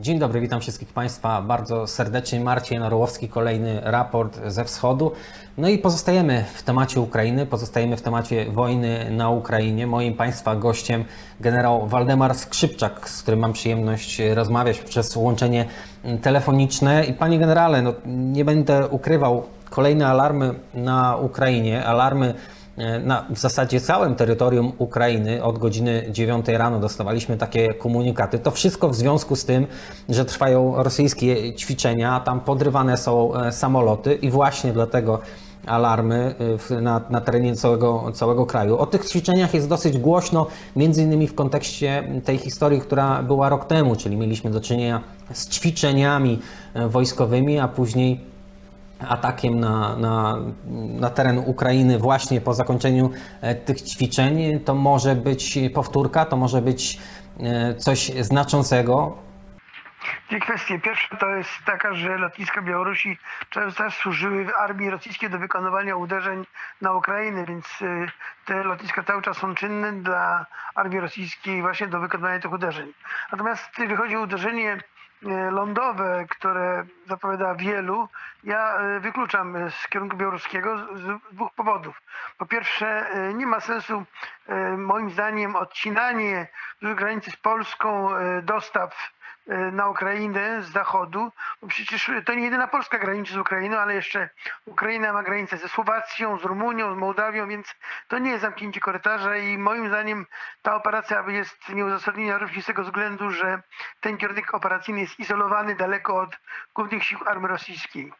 Dzień dobry, witam wszystkich Państwa bardzo serdecznie. Marcin Orłowski, kolejny raport ze wschodu. No i pozostajemy w temacie Ukrainy, pozostajemy w temacie wojny na Ukrainie. Moim Państwa gościem generał Waldemar Skrzypczak, z którym mam przyjemność rozmawiać przez łączenie telefoniczne. I Panie Generale, no, nie będę ukrywał, kolejne alarmy na Ukrainie, alarmy na w zasadzie całym terytorium Ukrainy od godziny 9 rano dostawaliśmy takie komunikaty. To wszystko w związku z tym, że trwają rosyjskie ćwiczenia, tam podrywane są e, samoloty i właśnie dlatego alarmy e, na, na terenie całego, całego kraju. O tych ćwiczeniach jest dosyć głośno, między innymi w kontekście tej historii, która była rok temu, czyli mieliśmy do czynienia z ćwiczeniami e, wojskowymi, a później atakiem na, na, na teren Ukrainy właśnie po zakończeniu e, tych ćwiczeń, to może być powtórka, to może być e, coś znaczącego. Dwie kwestie. Pierwsza to jest taka, że lotniska Białorusi często służyły armii rosyjskiej do wykonywania uderzeń na Ukrainę, więc y, te lotniska cały czas są czynne dla armii rosyjskiej właśnie do wykonywania tych uderzeń. Natomiast jeżeli chodzi o uderzenie lądowe, które zapowiada wielu, ja y, wykluczam z kierunku białoruskiego z dwóch powodów. Po pierwsze, y, nie ma sensu moim zdaniem odcinanie granicy z Polską dostaw na Ukrainę z zachodu, bo przecież to nie jedyna Polska graniczy z Ukrainą, ale jeszcze Ukraina ma granicę ze Słowacją, z Rumunią, z Mołdawią, więc to nie jest zamknięcie korytarza i moim zdaniem ta operacja jest nieuzasadniona również z tego względu, że ten kierunek operacyjny jest izolowany daleko od głównych sił armii rosyjskiej.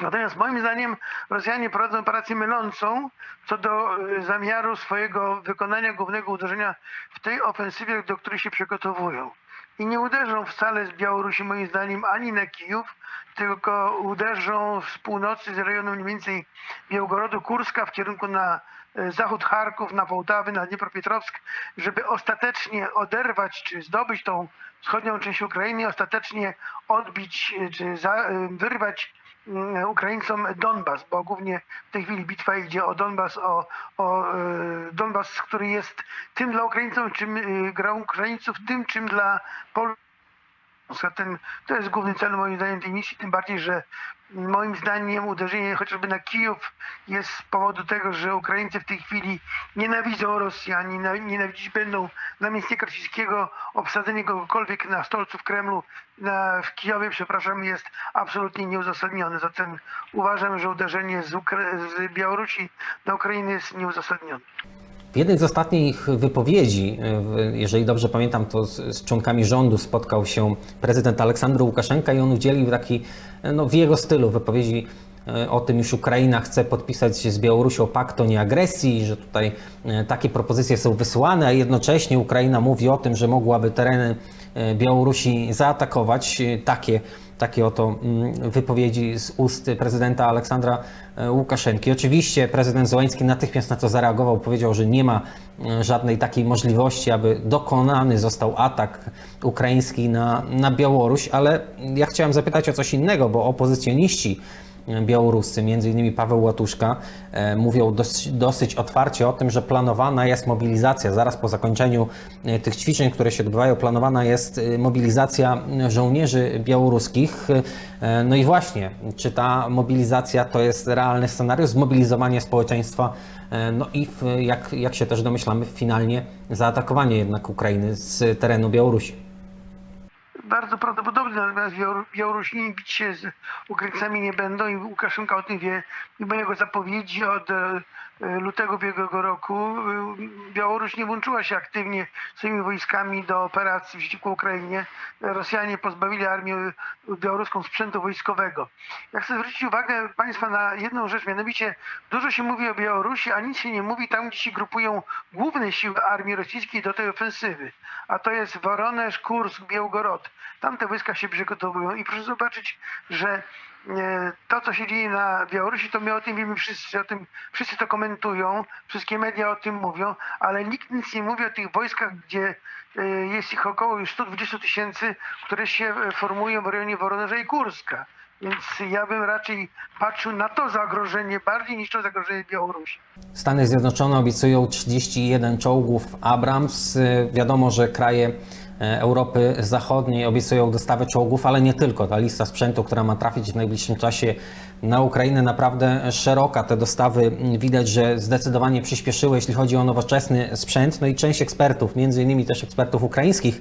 Natomiast moim zdaniem Rosjanie prowadzą operację mylącą co do y, zamiaru swojego wykonania głównego uderzenia w tej ofensywie, do której się przygotowują. I nie uderzą wcale z Białorusi moim zdaniem ani na Kijów, tylko uderzą z północy, z rejonu mniej więcej Białgorodu, Kurska w kierunku na y, zachód Charków, na Wołtawy, na Dniepropietrowsk, żeby ostatecznie oderwać czy zdobyć tą wschodnią część Ukrainy, ostatecznie odbić y, czy za, y, wyrwać Ukraińcom Donbas, bo głównie w tej chwili bitwa idzie o Donbas, o, o e, Donbas, który jest tym dla Ukraińców, czym e, dla Ukraińców, tym czym dla Polski. Zatem to jest główny cel moim zdaniem tej misji, tym bardziej, że moim zdaniem uderzenie chociażby na Kijów jest z powodu tego, że Ukraińcy w tej chwili nienawidzą niena- nienawidzić będą namiestnika rosyjskiego, obsadzenie kogokolwiek na stolcu w Kremlu, na, w Kijowie, przepraszam, jest absolutnie nieuzasadnione. Zatem uważam, że uderzenie z, Ukra- z Białorusi na Ukrainę jest nieuzasadnione. W jednej z ostatnich wypowiedzi, e, jeżeli dobrze pamiętam, to z, z członkami rządu spotkał się prezydent Aleksander Łukaszenka i on udzielił taki, e, no, w jego stylu wypowiedzi o tym, iż Ukraina chce podpisać z Białorusią pakt o nieagresji, że tutaj e, takie propozycje są wysłane, a jednocześnie Ukraina mówi o tym, że mogłaby tereny e, Białorusi zaatakować. E, Takie takie oto mm, wypowiedzi z ust prezydenta Aleksandra e, Łukaszenki. Oczywiście prezydent Zełański natychmiast na to zareagował, powiedział, że nie ma e, żadnej takiej możliwości, aby dokonany został atak ukraiński na, na Białoruś, ale ja chciałem zapytać o coś innego, bo opozycjoniści białoruscy, innymi Paweł Łatuszka, e, mówią dosyć, dosyć otwarcie o tym, że planowana jest mobilizacja zaraz po zakończeniu e, tych ćwiczeń, które się odbywają, planowana jest e, mobilizacja żołnierzy białoruskich. No i właśnie, czy ta mobilizacja to jest realny scenariusz, zmobilizowanie społeczeństwa, no i w, jak, jak się też domyślamy, finalnie zaatakowanie jednak Ukrainy z terenu Białorusi. Bardzo prawdopodobne, natomiast Białor- Białorusini bić się z Ukraińcami nie będą i Łukaszenka o tym wie. Mimo jego zapowiedzi od e, lutego ubiegłego roku e, Białoruś nie włączyła się aktywnie swoimi wojskami do operacji przeciwko Ukrainie. Rosjanie pozbawili armię białoruską sprzętu wojskowego. Ja chcę zwrócić uwagę Państwa na jedną rzecz, mianowicie dużo się mówi o Białorusi, a nic się nie mówi tam, gdzie się grupują główne siły armii rosyjskiej do tej ofensywy. A to jest Woroneż, Kursk, Białgorod. Tam te wojska się przygotowują i proszę zobaczyć, że e, to, co się dzieje na Białorusi, to my o tym wiemy wszyscy, o tym wszyscy to komentują, wszystkie media o tym mówią, ale nikt nic nie mówi o tych wojskach, gdzie e, jest ich około już 120 tysięcy, które się e, formują w rejonie Woronerza i Kurska. Więc ja bym raczej patrzył na to zagrożenie bardziej niż to zagrożenie Białorusi. Stany Zjednoczone obiecują 31 czołgów Abrams. Wiadomo, że kraje e, Europy Zachodniej obiecują dostawę czołgów, ale nie tylko. Ta lista sprzętu, która ma trafić w najbliższym czasie na Ukrainę, naprawdę szeroka. Te dostawy widać, że zdecydowanie przyspieszyły, jeśli chodzi o nowoczesny sprzęt. No i część ekspertów, między innymi też ekspertów ukraińskich,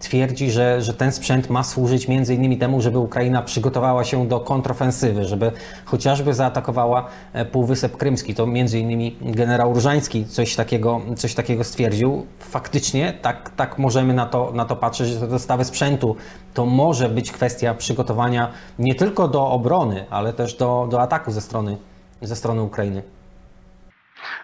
twierdzi, że, że ten sprzęt ma służyć między innymi temu, żeby Ukraina przygotowała się do kontrofensywy, żeby chociażby zaatakowała e, Półwysep Krymski. To między innymi generał Różański coś takiego, coś takiego stwierdził. Faktycznie tak, tak możemy na to, na to patrzeć, że te dostawy sprzętu to może być kwestia przygotowania nie tylko do obrony, ale też do, do ataku ze strony, ze strony Ukrainy.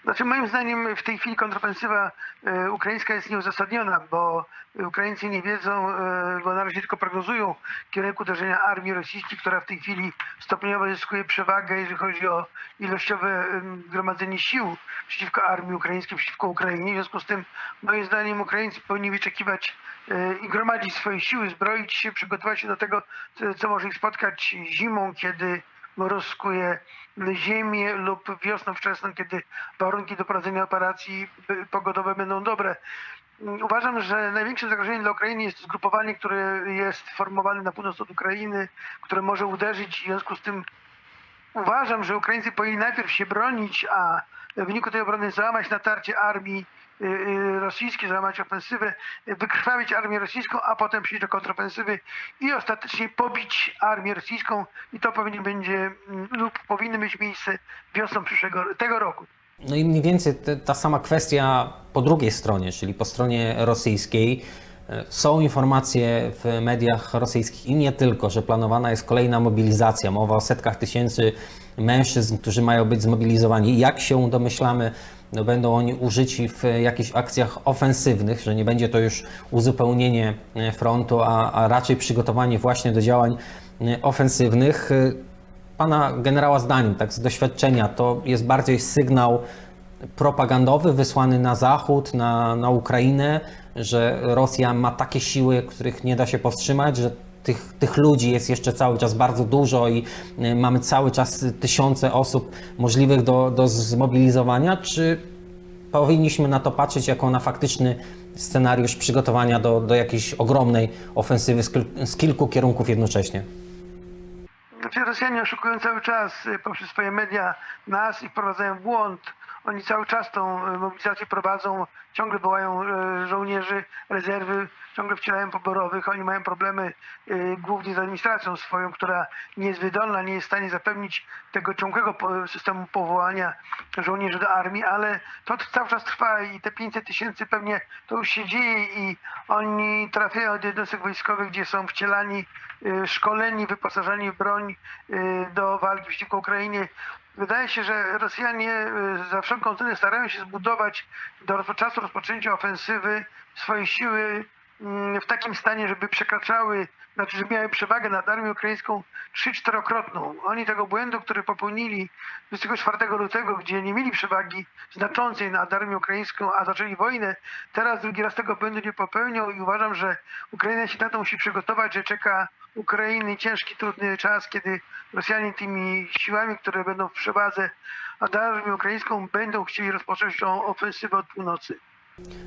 Znaczy moim zdaniem w tej chwili kontrofensywa e, ukraińska jest nieuzasadniona, bo Ukraińcy nie wiedzą, e, bo na razie tylko prognozują kierunku uderzenia armii rosyjskiej, która w tej chwili stopniowo zyskuje przewagę, jeżeli chodzi o ilościowe gromadzenie sił przeciwko armii ukraińskiej, przeciwko Ukrainie. W związku z tym moim zdaniem Ukraińcy powinni wyczekiwać e, i gromadzić swoje siły, zbroić się, przygotować się do tego, co może ich spotkać zimą, kiedy rozkuje ziemię lub wiosną wczesną, kiedy warunki do prowadzenia operacji y, pogodowe będą dobre. Mm, Uważam, że największym zagrożeniem dla Ukrainy jest zgrupowanie, które jest formowane na północ od Ukrainy, które może uderzyć. W związku z tym uważam, że Ukraińcy powinni najpierw się bronić, a w wyniku tej obrony załamać natarcie armii y, y, rosyjskiej, załamać ofensywę, y, wykrwawić armię rosyjską, a potem przejść do kontrofensywy i ostatecznie pobić armię rosyjską i to pewnie będzie mm, lub powinno mieć miejsce wiosną przyszłego tego roku. No i mniej więcej ta sama kwestia po drugiej stronie, czyli po stronie rosyjskiej. Są informacje w mediach rosyjskich i nie tylko, że planowana jest kolejna mobilizacja. Mowa o setkach tysięcy mężczyzn, którzy mają być zmobilizowani. Jak się domyślamy, będą oni użyci w jakichś akcjach ofensywnych, że nie będzie to już uzupełnienie e, frontu, a, a raczej przygotowanie właśnie do działań e, ofensywnych. E, Pana generała zdaniem, tak z doświadczenia, to jest bardziej sygnał propagandowy wysłany na Zachód, na, na Ukrainę, że Rosja ma takie siły, których nie da się powstrzymać, że tych, tych ludzi jest jeszcze cały czas bardzo dużo i y, mamy cały czas tysiące osób możliwych do, do zmobilizowania, czy powinniśmy na to patrzeć jako na faktyczny scenariusz przygotowania do, do jakiejś ogromnej ofensywy z, z kilku kierunków jednocześnie? Znaczy Rosjanie oszukują cały czas y, poprzez swoje media nas i wprowadzają w błąd. Oni cały czas tą y, mobilizację prowadzą, ciągle wołają y, żołnierzy rezerwy, ciągle wcielają poborowych. Oni mają problemy y, głównie z administracją swoją, która nie jest wydolna, nie jest w stanie zapewnić tego ciągłego systemu powołania żołnierzy do armii, ale to cały czas trwa i te 500 tysięcy pewnie to już się dzieje i oni trafiają do jednostek wojskowych, gdzie są wcielani, szkoleni, wyposażeni w broń do walki przeciwko Ukrainie. Wydaje się, że Rosjanie y, za wszelką cenę starają się zbudować do czasu rozpoczęcia ofensywy swoje siły mm, w takim stanie, żeby przekraczały, znaczy, żeby miały przewagę nad armią ukraińską trzy czterokrotną. Oni tego błędu, który popełnili 24 lutego, gdzie nie mieli przewagi znaczącej nad armią ukraińską, a zaczęli wojnę, teraz drugi raz tego błędu nie popełnią i uważam, że Ukraina się na to musi przygotować, że czeka Ukrainy ciężki, trudny czas, kiedy Rosjanie tymi siłami, które będą w przewadze nad armią ukraińską, będą chcieli rozpocząć tą ofensywę od północy.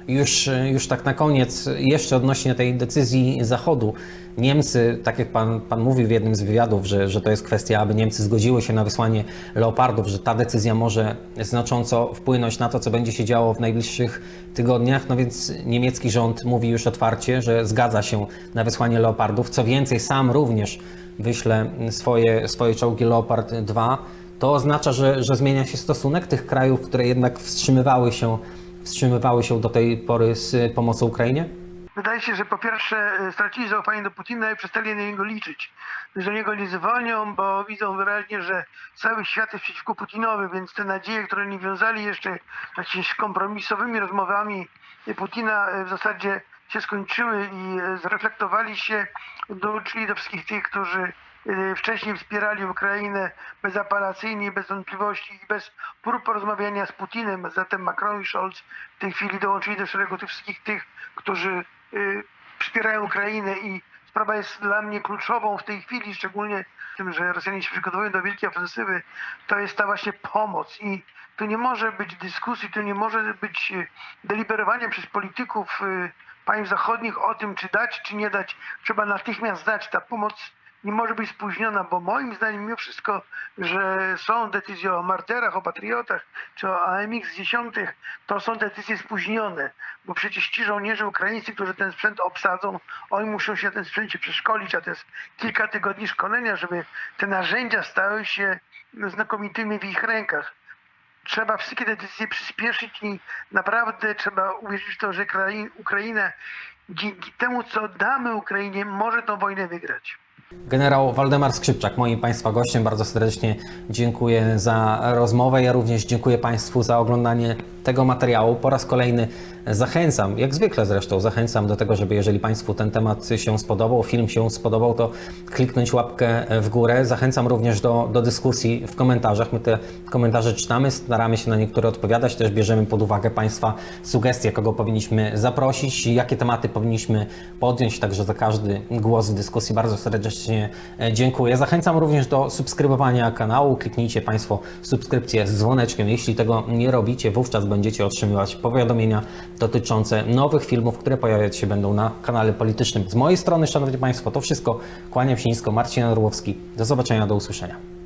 Już, już tak na koniec, jeszcze odnośnie tej decyzji Zachodu. Niemcy, tak jak pan, pan mówił w jednym z wywiadów, że, że to jest kwestia, aby Niemcy zgodziły się na wysłanie leopardów, że ta decyzja może znacząco wpłynąć na to, co będzie się działo w najbliższych tygodniach. No więc niemiecki rząd mówi już otwarcie, że zgadza się na wysłanie leopardów. Co więcej, sam również wyśle swoje, swoje czołgi Leopard 2. To oznacza, że, że zmienia się stosunek tych krajów, które jednak wstrzymywały się wstrzymywały się do tej pory z pomocą Ukrainie? Wydaje się, że po pierwsze e, stracili zaufanie do Putina i przestali na niego liczyć. Że niego nie dzwonią, bo widzą wyraźnie, że cały świat jest przeciwko Putinowi, więc te nadzieje, które nie wiązali jeszcze jakimiś kompromisowymi rozmowami Putina e, w zasadzie się skończyły i e, zreflektowali się, dołączyli do wszystkich tych, którzy e, wcześniej wspierali Ukrainę bezapelacyjnie, bez wątpliwości i bez prób porozmawiania z Putinem. Zatem Macron i Scholz w tej chwili dołączyli do szeregu tych wszystkich tych, którzy y, wspierają Ukrainę i sprawa jest dla mnie kluczową w tej chwili, szczególnie tym, że Rosjanie się przygotowują do wielkiej ofensywy, to jest ta właśnie pomoc i tu nie może być dyskusji, tu nie może być deliberowania przez polityków państw zachodnich o tym, czy dać, czy nie dać. Trzeba natychmiast dać. Ta pomoc nie może być spóźniona, bo moim zdaniem mimo wszystko, że są decyzje o marterach, o patriotach, czy o AMX-10, to są decyzje spóźnione, bo przecież ci żołnierze ukraińscy, którzy ten sprzęt obsadzą, oni muszą się na tym sprzęcie przeszkolić, a to jest kilka tygodni szkolenia, żeby te narzędzia stały się znakomitymi w ich rękach trzeba wszystkie te decyzje przyspieszyć i naprawdę trzeba uwierzyć w to, że Krai- Ukraina dzięki temu, co damy Ukrainie, może tą wojnę wygrać. Generał Waldemar Skrzypczak, moim Państwa gościem, bardzo serdecznie dziękuję za rozmowę. Ja również dziękuję Państwu za oglądanie tego materiału. Po raz kolejny zachęcam, jak zwykle zresztą, zachęcam do tego, żeby jeżeli Państwu ten temat się spodobał, film się spodobał, to kliknąć łapkę w górę. Zachęcam również do, do dyskusji w komentarzach. My te komentarze czytamy, staramy się na niektóre odpowiadać, też bierzemy pod uwagę Państwa sugestie, kogo powinniśmy zaprosić, jakie tematy powinniśmy podjąć, także za każdy głos w dyskusji bardzo serdecznie e, dziękuję. Zachęcam również do subskrybowania kanału. Kliknijcie Państwo subskrypcję z dzwoneczkiem. Jeśli tego nie robicie, wówczas będziecie otrzymywać powiadomienia dotyczące nowych filmów, które pojawiać się będą na kanale politycznym. Z mojej strony, Szanowni Państwo, to wszystko. Kłaniam się nisko. Marcin Orłowski. Do zobaczenia, do usłyszenia.